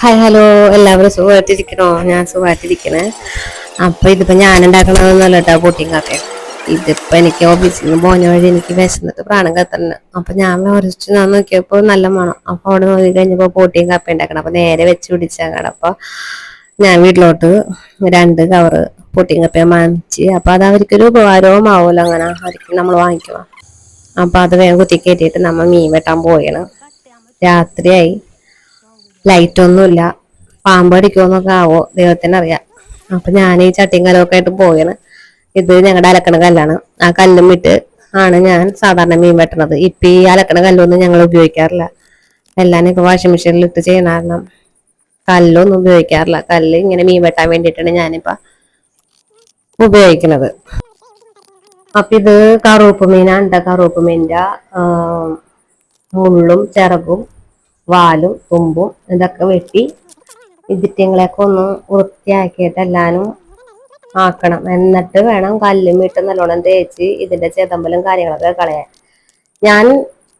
Hi hello എല്ലാവരും സുഖമായിട്ടിരിക്കണോ? ഞാൻ സുഖമായിട്ടിരിക്കണേ. അപ്പൊ ഇതിപ്പോ ഞാൻ ഉണ്ടാക്കണതൊന്നുമല്ല കേട്ടോ പൊട്ടിങ്ങാക്കെ ഇതിപ്പോ എനിക്ക് ഓഫീസിൽ നിന്ന് പോന വഴി എനിക്ക് വിശന്നിട്ട് പ്രാണം കത്തന്നെ അപ്പൊ ഞാൻ ഉരച്ച് ഞാൻ നോക്കിയപ്പോൾ നല്ല മണം. അപ്പോൾ അവിടെ നോക്കി കഴിഞ്ഞപ്പോൾ പൊട്ടിയും കപ്പ ഉണ്ടാക്കണം. അപ്പോൾ നേരെ വെച്ച് പിടിച്ചാണ് അപ്പോൾ ഞാൻ വീട്ടിലോട്ട് രണ്ട് കവറ് പൊട്ടിയും കപ്പയും വാങ്ങിച്ച്. അപ്പോൾ അത് അവർക്കൊരു ഉപകാരവും ആവുമല്ലോ അങ്ങനെ. അവർക്ക് നമ്മൾ വാങ്ങിക്കണം. അപ്പോൾ അത് വേഗം കുത്തി കയറ്റിയിട്ട് നമ്മൾ മീൻ വെട്ടാൻ പോയാണ് രാത്രിയായി. ലൈറ്റ് ഒന്നുമില്ല പാമ്പ് അടിക്കുമെന്നൊക്കെ ആവോ? ദൈവത്തിനറിയാം. അപ്പൊ ഞാൻ ഈ ചട്ടിയും കലമൊക്കെ ആയിട്ട് പോയാണ് ഇത് ഞങ്ങളുടെ അലക്കണ കല്ലാണ്. ആ കല്ലും വിട്ട് ആണ് ഞാൻ സാധാരണ മീൻ വെട്ടണത്. ഇപ്പൊ ഈ അലക്കണ കല്ലൊന്നും ഞങ്ങൾ ഉപയോഗിക്കാറില്ല. എല്ലാം ഇപ്പൊ വാഷിംഗ് മെഷീനിൽ ഇട്ട് ചെയ്യണ കാരണം കല്ലൊന്നും ഉപയോഗിക്കാറില്ല. കല്ല് ഇങ്ങനെ മീൻ വെട്ടാൻ വേണ്ടിയിട്ടാണ് ഞാനിപ്പോ ഉപയോഗിക്കുന്നത് അപ്പൊ ഇത് കറുപ്പ് മീനാണ് ട്ടോ. കറുപ്പ് മീനിന്റെ മുള്ളും ചിറകും വാലും തുമ്പും ഇതൊക്കെ വെട്ടി ഇതിറ്റങ്ങളെയൊക്കെ ഒന്ന് വൃത്തിയാക്കിയിട്ട് എല്ലാനും ആക്കണം. എന്നിട്ട് വേണം കല്ലും ഇട്ട് നല്ലോണം തേച്ച് ഇതിന്റെ ചെതമ്പലും കാര്യങ്ങളൊക്കെ കളയാൻ. ഞാൻ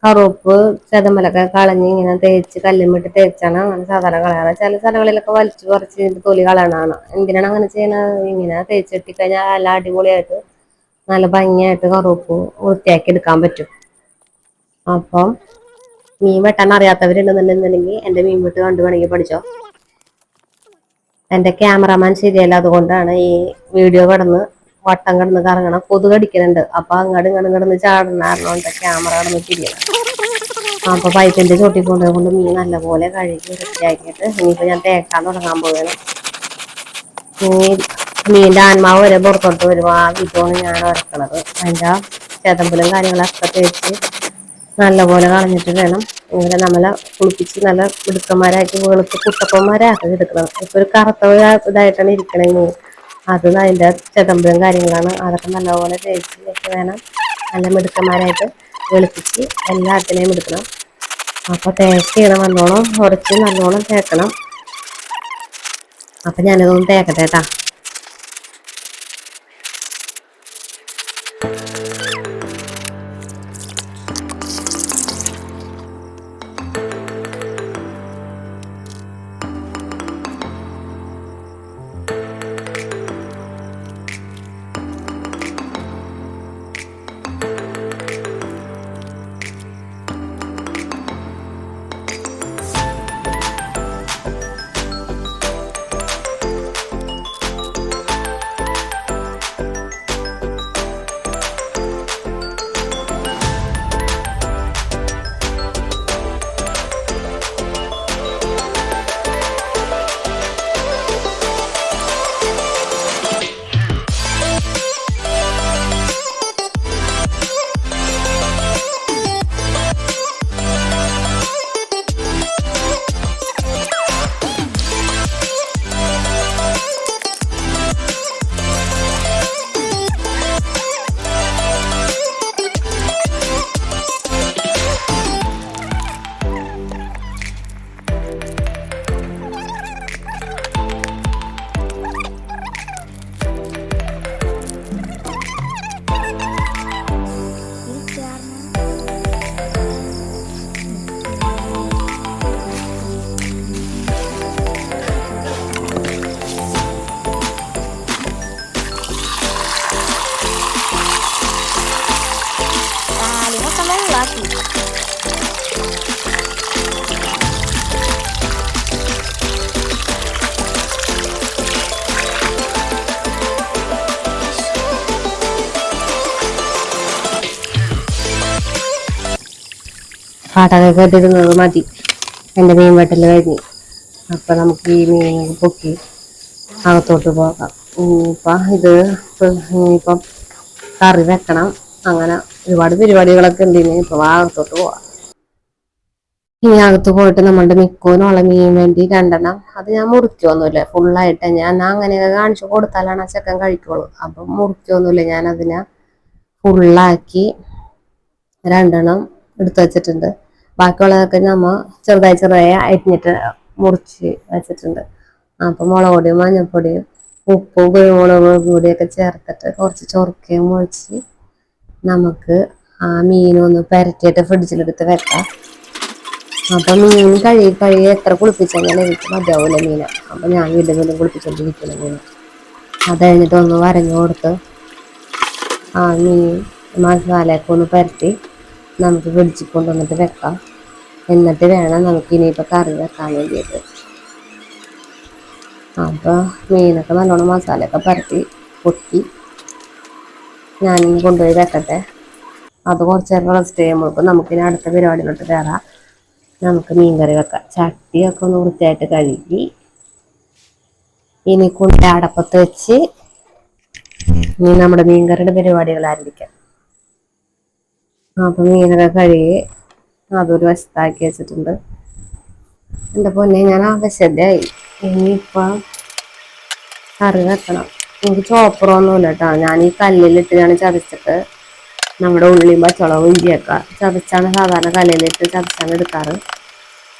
കറുപ്പ് ചെതമ്പലൊക്കെ കളഞ്ഞ് ഇങ്ങനെ തേച്ച് കല്ലും ഇട്ട് തേച്ചാണ് അങ്ങനെ സാധാരണ കളയാറ്. ചില സ്ഥലങ്ങളിലൊക്കെ വലിച്ചു പറിച്ച് തൊലി കളയണാണ് എന്തിനാണ് അങ്ങനെ ചെയ്യണത്? ഇങ്ങനെ തേച്ചിട്ട് കഴിഞ്ഞാൽ നല്ല അടിപൊളിയായിട്ട് നല്ല ഭംഗിയായിട്ട് കറുപ്പ് വൃത്തിയാക്കി എടുക്കാൻ പറ്റും. അപ്പം മീൻ വെട്ടാൻ അറിയാത്തവരുണ്ടെന്നുണ്ടെന്നുണ്ടെങ്കിൽ എന്റെ മീൻ വെട്ട് കണ്ടു വേണമെങ്കിൽ പഠിച്ചോ. എന്റെ ക്യാമറമാൻ ശരിയല്ല അതുകൊണ്ടാണ് ഈ വീഡിയോ കിടന്ന് വട്ടം കിടന്ന് കറങ്ങണം. കൊതു കടിക്കുന്നുണ്ട് അപ്പൊ അങ്ങോട്ട് ഇങ്ങോട്ട് കിടന്ന് ചാടുന്ന കാരണം ക്യാമറ കിടന്ന് തിരിയണം. അപ്പൊ പൈപ്പിന്റെ ചോട്ടി കൊണ്ടുപോയി മീൻ നല്ലപോലെ കഴുകി വൃത്തിയാക്കിയിട്ട് ഇനിയിപ്പോ ഞാൻ തേക്കാൻ തുടങ്ങാൻ പോവുകയാണ്. ഇനി മീനിന്റെ ആത്മാവ് വരെ പുറത്തോട്ട് വരും. ആ വിധമാണ് ഞാൻ ഇറക്കണത് അതിന്റെ ചെതമ്പലും കാര്യങ്ങളൊക്കെ തേച്ച് നല്ലപോലെ കളഞ്ഞിട്ട് വേണം ഇങ്ങനെ നമ്മളെ കുളിപ്പിച്ച് നല്ല മിടുക്കന്മാരാക്കി വെളുത്ത് കുട്ടപ്പന്മാരാക്കി എടുക്കണം. ഇപ്പൊ ഒരു കറുത്ത ഇതായിട്ടാണ് ഇരിക്കണേ മീൻ അത് അതിന്റെ ചെതമ്പലും കാര്യങ്ങളാണ്. അതൊക്കെ നല്ലപോലെ തേച്ച് ഒക്കെ വേണം നല്ല മിടുക്കന്മാരായിട്ട് വെളുപ്പിച്ച് എല്ലാത്തിനെയും എടുക്കണം. അപ്പൊ തേച്ച് ചെയ്യണം നല്ലോണം ഉടച്ച് നല്ലോണം തേക്കണം. അപ്പൊ ഞാനിതൊന്നും തേക്കട്ടെ കേട്ടാ പാട്ടൊക്കെ കേട്ടിരുന്നത് മതി. എന്റെ മീൻ വെട്ടൽ കഴിഞ്ഞ്. അപ്പം നമുക്ക് ഈ മീൻ പൊക്കി അകത്തോട്ട് പോകാം. ഇനിയിപ്പം ഇത് ഇനിയിപ്പം കറി വെക്കണം. അങ്ങനെ ഒരുപാട് പരിപാടികളൊക്കെ ഉണ്ട്. ഇനി ഇപ്പം അകത്തോട്ട് പോവാം. ഇനി അകത്ത് പോയിട്ട് നമ്മളുടെ മിക്കോനുള്ള മീൻ വേണ്ടി രണ്ടെണ്ണം അത് ഞാൻ മുറിക്കൊന്നുമില്ല ഫുള്ളായിട്ട് ഞാൻ അങ്ങനെയൊക്കെ കാണിച്ചു കൊടുത്താലാണ് ആ ചെക്കൻ കഴിക്കുള്ളൂ. അപ്പം മുറിക്കൊന്നുമില്ല ഞാൻ അതിനെ ഫുള്ളാക്കി രണ്ടെണ്ണം എടുത്തു വെച്ചിട്ടുണ്ട്. ബാക്കിയുള്ളതൊക്കെ നമ്മ ചെറുതായി ചെറുതായി അരിഞ്ഞിട്ട് മുറിച്ച് വെച്ചിട്ടുണ്ട്. അപ്പൊ മുളക് പൊടിയും മഞ്ഞൾപ്പൊടിയും ഉപ്പും കുരുമുളകും കൂടി ഒക്കെ ചേർത്തിട്ട് കുറച്ച് ചൊറുക്കയും മുഴിച്ച് നമുക്ക് ആ മീനൊന്ന് പരത്തിയിട്ട് ഫ്രിഡ്ജിലെടുത്ത് വെക്കാം. അപ്പൊ മീൻ കഴുകി കഴുകി എത്ര കുളിപ്പിച്ചാൽ എനിക്ക് മതിയാവൂല മീന അപ്പൊ ഞാൻ വീണ്ടും വീണ്ടും കുളിപ്പിച്ചോണ്ടിരിക്കണം മീന അത് കഴിഞ്ഞിട്ട് ഒന്ന് വരഞ്ഞു കൊടുത്ത് ആ മീൻ മസാലയൊക്കെ ഒന്ന് പരത്തി നമുക്ക് വെടിച്ച് കൊണ്ടുവന്നിട്ട് വെക്കാം. എന്നിട്ട് വേണം നമുക്ക് ഇനിയിപ്പോൾ കറി വെക്കാൻ വേണ്ടിയിട്ട്. അപ്പോൾ മീനൊക്കെ നല്ലോണം മസാലയൊക്കെ പരത്തി പൊട്ടി. ഞാൻ കൊണ്ടുപോയി വെക്കട്ടെ. അത് കുറച്ച് നേരം റെസ്റ്റ് ചെയ്യുമ്പോൾ നമുക്കിനി അടുത്ത പരിപാടിയിലോട്ട് കയറാം നമുക്ക് മീൻ കറി വെക്കാം. ചട്ടിയൊക്കെ ഒന്ന് വൃത്തിയായിട്ട് കഴുകി. ഇനി കൊണ്ട് അടപ്പത്ത് വെച്ച് ഇനി നമ്മുടെ മീൻകറിയുടെ പരിപാടികൾ ആരംഭിക്കാം. അപ്പൊ മീനൊക്കെ കഴുകി അതൊരു വശത്താക്കി വെച്ചിട്ടുണ്ട്. എന്റെ പൊന്നെ ഞാൻ ആവശ്യതയായി ഇനിയിപ്പം കറി വെക്കണം. എനിക്ക് ചോപ്പറൊന്നുമില്ല കേട്ടോ. ഞാൻ ഈ കല്ലിലിട്ടാണ് ചതച്ചിട്ട് നമ്മുടെ ഉള്ളിയും പച്ചവളവും ഇഞ്ചിയൊക്കെ ചതച്ചാണ് സാധാരണ കല്ലിലിട്ട് ചതച്ചാണ് എടുക്കാറ്.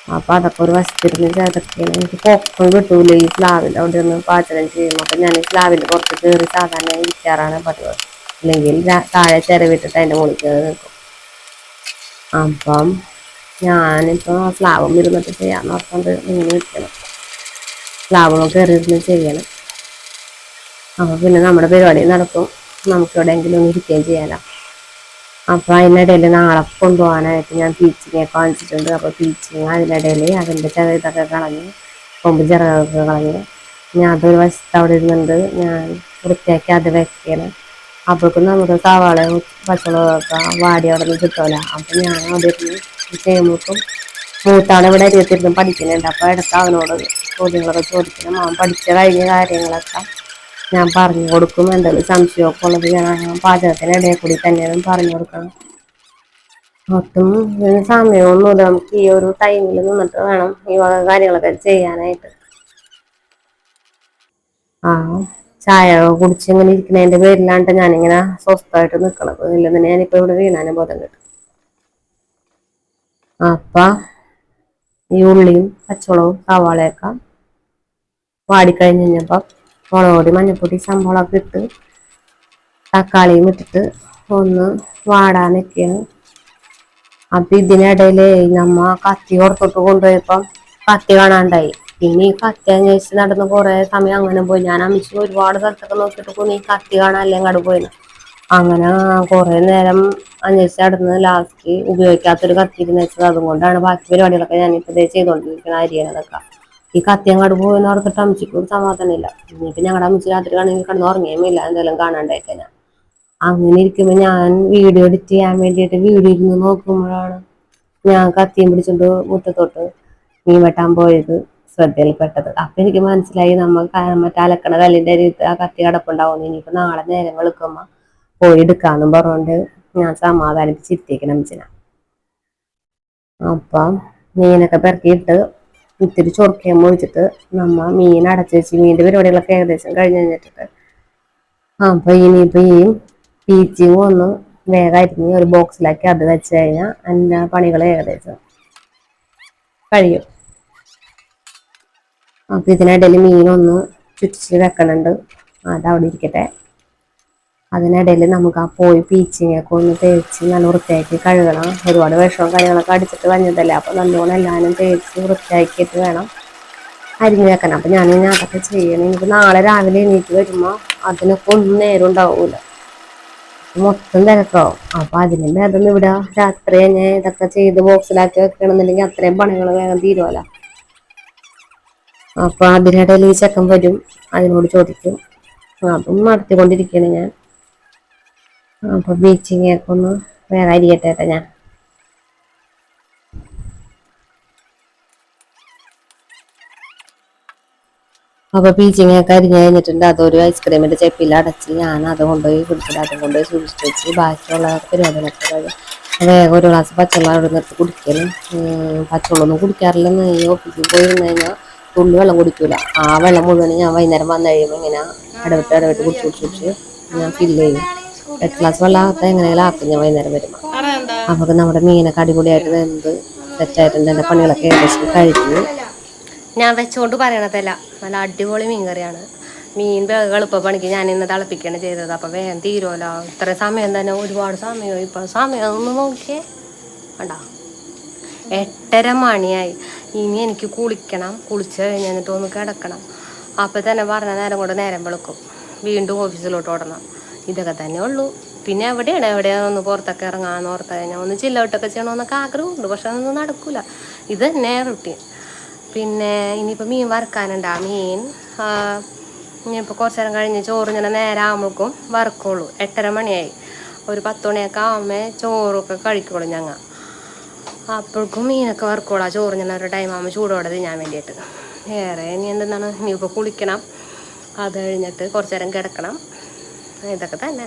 അപ്പൊ അതൊക്കെ ഒരു വശത്തിരുന്ന് ചതക്കിയാണ് എനിക്ക് പൊക്കം കിട്ടൂല ഈ സ്ലാവിൽ അവിടെ ഒന്ന് പാചകം ചെയ്യുമ്പോൾ. അപ്പൊ ഞാൻ ഈ സ്ലാവിന്റെ പുറത്ത് കയറി സാധാരണ ഇരിക്കാറാണ് പതിവ്. അല്ലെങ്കിൽ താഴെ ചിരവിട്ടിട്ട് അതിന്റെ മുകളിൽ കയറി നിൽക്കും. അപ്പം ഞാനിപ്പോൾ സ്ലാബും ഇരുന്നിട്ട് ചെയ്യാമെന്ന് ഓർക്കൊണ്ട് ഇങ്ങനെ വെക്കണം സ്ലാബും കയറി ഇരുന്ന് ചെയ്യണം. അപ്പോൾ പിന്നെ നമ്മുടെ പരിപാടി നടക്കും. നമുക്ക് എവിടെയെങ്കിലും ഒന്ന് ഇരിക്കുകയും ചെയ്യാലോ. അപ്പോൾ അതിനിടയിൽ നാളെ കൊണ്ടുപോകാനായിട്ട് ഞാൻ പീച്ചിങ്ങൊക്കെ വാങ്ങിച്ചിട്ടുണ്ട്. അപ്പോൾ പീച്ചിങ് അതിനിടയിൽ അതിന്റെ ചെറിയ ഇതൊക്കെ കളഞ്ഞ് കൊമ്പ് ചിറകൊക്കെ കളഞ്ഞ്. ഞാൻ അതൊരു വശത്ത് അവിടെ ഇരുന്നുണ്ട്. ഞാൻ വൃത്തിയാക്കി അത് വെക്കണം. അപ്പോഴേക്കും നമുക്ക് സവാളയും പച്ചമുളകൊക്കെ വാടി അവിടെ നിന്ന് കിട്ടുമല്ലോ അപ്പൊ ഞാൻ അവിടെ ഇരുന്ന് ചെയ്യുമ്പോഴേക്കും മൂത്താളെ ഇവിടെ ഇരുപത്തിരുന്ന് പഠിക്കുന്നുണ്ട്. അപ്പൊ ഇടയ്ക്ക് അവനോട് ചോദ്യങ്ങളൊക്കെ ചോദിക്കണം അവൻ പഠിച്ച കഴിഞ്ഞ കാര്യങ്ങളൊക്കെ ഞാൻ പറഞ്ഞു കൊടുക്കും. എന്തെങ്കിലും സംശയമൊക്കെ ഉള്ളത് ഞാൻ പാചകത്തിനിടയിൽ കൂടി തന്നെയാണ് പറഞ്ഞു കൊടുക്കണം. ഇതിന് സമയമൊന്നുമില്ല നമുക്ക് ഈ ഒരു ടൈമിൽ നിന്നിട്ട് വേണം ഈ വക കാര്യങ്ങളൊക്കെ ചെയ്യാനായിട്ട്. ആ. ചായ കുടിച്ച് ഇങ്ങനെ ഇരിക്കുന്നതിന്റെ പേരിലാണ്ട് ഞാനിങ്ങനെ സ്വസ്ഥമായിട്ട് നിൽക്കണത് ഇല്ലെന്ന് ഞാനിപ്പോ ഇവിടെ വീണാനും ബോധം കിട്ടും. അപ്പ ഈ ഉള്ളിയും പച്ചമുളകും സവാളയൊക്കെ വാടിക്കഴിഞ്ഞ് കഴിഞ്ഞപ്പം മുളകുപൊടി മഞ്ഞപ്പൊടി സംഭവമൊക്കെ ഇട്ട് തക്കാളിയും ഇട്ടിട്ട് ഒന്ന് വാടാൻ നിൽക്കുകയാണ് അപ്പൊ ഇതിനിടയിൽ നമ്മ കത്തി പുറത്തോട്ട് കൊണ്ടുപോയപ്പം കത്തി കാണാണ്ടായി. പിന്നെ ഈ കത്തി അന്വേഷിച്ച് നടന്ന് കുറെ സമയം അങ്ങനെ പോയി. ഞാൻ അമ്മിച്ച് ഒരുപാട് സ്ഥലത്തൊക്കെ നോക്കിയിട്ട് ഈ കത്തി കാണാനല്ലേ അങ്ങോട്ട് പോയിന് അങ്ങനെ കുറെ നേരം അന്വേഷിച്ച് നടന്ന് ലാസ്റ്റ് ഉപയോഗിക്കാത്തൊരു കത്തി ഇരുന്ന് വെച്ചത്. അതുകൊണ്ടാണ് ബാക്കി പരിപാടികളൊക്കെ ഞാൻ ദേ ചെയ്തോണ്ടിരിക്കുന്ന അരിയണതൊക്കെ. ഈ കത്തി അങ്ങോട്ട് പോയെന്ന് ഓർത്തിട്ട് അമ്മച്ചിക്ക് ഒരു സമാധാനമില്ല ഇനിയിപ്പോ ഞങ്ങളുടെ അമ്മച്ചി രാത്രി ആണെങ്കിൽ കിടന്ന് ഉറങ്ങിയുമില്ല എന്തെങ്കിലും കാണാണ്ടായിട്ട് ഞാൻ. അങ്ങനെ ഇരിക്കുമ്പോ ഞാൻ വീഡിയോ എഡിറ്റ് ചെയ്യാൻ വേണ്ടിയിട്ട് വീഡിയോ ഇരുന്ന് നോക്കുമ്പോഴാണ് ഞാൻ കത്തിയും പിടിച്ചോണ്ട് മുറ്റത്തോട്ട് മീൻ വെട്ടാൻ പോയത്. ശ്രദ്ധയിൽപ്പെട്ടത്. അപ്പൊ എനിക്ക് മനസ്സിലായി നമ്മൾ മറ്റേ അലക്കണ കല്ലിന്റെ അരിയത്ത് ആ കത്തി കിടപ്പുണ്ടാവും ഇനിയിപ്പോ നാളെ നേരം വെളുക്കുമ്പോ പോയി എടുക്കാന്നും പറഞ്ഞുകൊണ്ട് ഞാൻ സമാധാനിപ്പിച്ചിരിക്കണം അമ്മച്ചിന അപ്പം മീനൊക്കെ പെറുക്കിയിട്ട് ഇത്തിരി ചൊറക്കയും ഒഴിച്ചിട്ട് നമ്മ മീൻ അടച്ചു വെച്ച് മീനിന്റെ പരിപാടികളൊക്കെ ഏകദേശം കഴിഞ്ഞ് കഴിഞ്ഞിട്ട് അപ്പൊ ഇനിയിപ്പോ ഈ പീച്ചിങ് ഒന്ന് വേഗം അരിഞ്ഞ് ഒരു ബോക്സിലാക്കി അത് വെച്ച് കഴിഞ്ഞാൽ എന്റെ പണികൾ ഏകദേശം കഴിയും. അപ്പൊ ഇതിനിടയിൽ മീനൊന്ന് ചുറ്റിച്ച് വെക്കണുണ്ട്. അത് അവിടെ ഇരിക്കട്ടെ. അതിനിടയിൽ നമുക്ക് ആ പോയി പീച്ചിങ്ങൊക്കെ ഒന്ന് തേച്ച് നല്ല വൃത്തിയാക്കി കഴുകണം. ഒരുപാട് വിഷവും കാര്യങ്ങളൊക്കെ അടിച്ചിട്ട് വന്നതല്ലേ? അപ്പൊ നല്ലോണം എല്ലാവരും തേച്ച് വൃത്തിയാക്കിയിട്ട് വേണം അരിഞ്ഞു വെക്കണം അപ്പൊ ഞാൻ ഇനി അതൊക്കെ ചെയ്യണം. ഇനിയിപ്പോ നാളെ രാവിലെ എണീറ്റ് വരുമ്പോ അതിനൊക്കെ ഒന്നും നേരം ഉണ്ടാവൂല. മൊത്തം തിരക്കാവും അപ്പൊ അതിന് ഭേദം ഇവിടെ. രാത്രി തന്നെ ഇതൊക്കെ ചെയ്ത് ബോക്സിലാക്കി വെക്കണമെന്നുണ്ടെങ്കിൽ അത്രയും പണികൾ വേഗം തീരുമല്ലോ അപ്പൊ അതിനിടയിൽ ഈ ചെക്കൻ വരും അതിനോട് ചോദിക്കും. അതും നടത്തിക്കൊണ്ടിരിക്കുകയാണ് ഞാൻ. അപ്പൊ ബീച്ചിങ് ഒന്ന് വേറെ അരിയട്ടെ ഞാൻ. അപ്പൊ ബീച്ചിങ് ഒക്കെ അരിഞ്ഞ് കഴിഞ്ഞിട്ടുണ്ട്. അതൊരു ഐസ്ക്രീമിന്റെ ചെപ്പിയിൽ അടച്ച് ഞാൻ അത് കൊണ്ടുപോയി കുടിച്ചിട്ട് അതും കൊണ്ടുപോയി സൂക്ഷിച്ച് വെച്ച് ബാക്കിയുള്ള പരിപാടികളൊക്കെ വേഗം ഒരു ഗ്ലാസ് പച്ചവെള്ളം അവിടെ നിർത്തി കുടിക്കലും പച്ചവെള്ളമൊന്നും കുടിക്കാറില്ലെന്ന് ഈ ഓഫീസിൽ പോയി കഴിഞ്ഞാൽ തുള്ളി വെള്ളം കുടിക്കൂല. ആ വെള്ളം മുഴുവൻ ഞാൻ വൈകുന്നേരം വന്നു കഴിയുമ്പോൾ ഇങ്ങനെ ഇടവിട്ട് ഇടവിട്ട് കുടിച്ച് കുടിച്ച് കുടിച്ച് ഞാൻ ഫില്ല് ചെയ്യും. എട്ട് ഗ്ലാസ് വെള്ളം ആകത്ത ആക്കും ഞാൻ വൈകുന്നേരം വരുമ്പോൾ അപ്പോൾ നമ്മുടെ മീനൊക്കെ അടിപൊളിയായിട്ട് എന്ത് സെറ്റായിട്ടുണ്ട്. എന്റെ പണികളൊക്കെ ഏകദേശം കഴിഞ്ഞു. ഞാൻ വെച്ചുകൊണ്ട് പറയണതല്ല നല്ല അടിപൊളി മീൻ കറിയാണ്. മീൻ വേഗം എളുപ്പ പണിക്ക് ഞാൻ ഇന്ന് തിളപ്പിക്കുകയാണ് ചെയ്തത്. അപ്പം വേഗം തീരുമല്ലോ ഇത്ര സമയം തന്നെ ഒരുപാട് സമയം ഇപ്പം സമയം ഒന്ന് നോക്കിയേ. വേണ്ട എട്ടര മണിയായി. ഇനി എനിക്ക് കുളിക്കണം കുളിച്ച് കഴിഞ്ഞിട്ട് ഒന്ന് കിടക്കണം. അപ്പം തന്നെ പറഞ്ഞ നേരം കൊണ്ട് നേരം വെളുക്കും. വീണ്ടും ഓഫീസിലോട്ട് ഓടണം. ഇതൊക്കെ തന്നെ ഉള്ളൂ. പിന്നെ എവിടെയാണ്? എവിടെയാണ് ഒന്ന് പുറത്തൊക്കെ ഇറങ്ങാമെന്ന് ഓർത്ത് കഴിഞ്ഞാൽ ഒന്ന് ചില്ലൗട്ടൊക്കെ ചെയ്യണമെന്നൊക്കെ ആഗ്രഹമുണ്ട്. പക്ഷെ അതൊന്നും നടക്കില്ല ഇത് തന്നെ റുട്ടീൻ പിന്നെ ഇനിയിപ്പോൾ മീൻ വറുക്കാനുണ്ട്. ആ മീൻ ഇനിയിപ്പോൾ കുറച്ച് നേരം കഴിഞ്ഞ് ചോറ് ഇങ്ങനെ നേരെ ആകുമ്പോഴേക്കും വറുക്കുള്ളൂ. എട്ടര മണിയായി. ഒരു പത്ത് മണിയൊക്കെ ആകുമ്പോൾ ചോറൊക്കെ കഴിക്കുള്ളൂ ഞങ്ങൾ അപ്പോഴേക്കും മീനൊക്കെ വറുക്കോളാം ചോറ് ഞാൻ ഒരു ടൈം ആകുമ്പോൾ ചൂടോടെ തിന്നാൻ വേണ്ടിയിട്ട്. വേറെ ഇനി എന്താണ് ഇനിയിപ്പോൾ കുളിക്കണം. അത് കഴിഞ്ഞിട്ട് കുറച്ച് നേരം കിടക്കണം. ഇതൊക്കെ തന്നെ.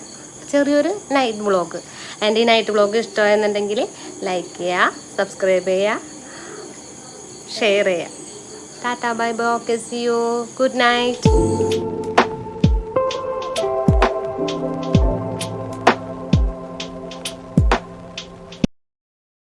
ചെറിയൊരു നൈറ്റ് ബ്ലോഗ് എന്റെ ഈ നൈറ്റ് ബ്ലോഗ് ഇഷ്ടമായെന്നുണ്ടെങ്കിൽ ലൈക്ക് ചെയ്യുക സബ്സ്ക്രൈബ് ചെയ്യുക ഷെയർ ചെയ്യുക. Tata bye bye okay see you good night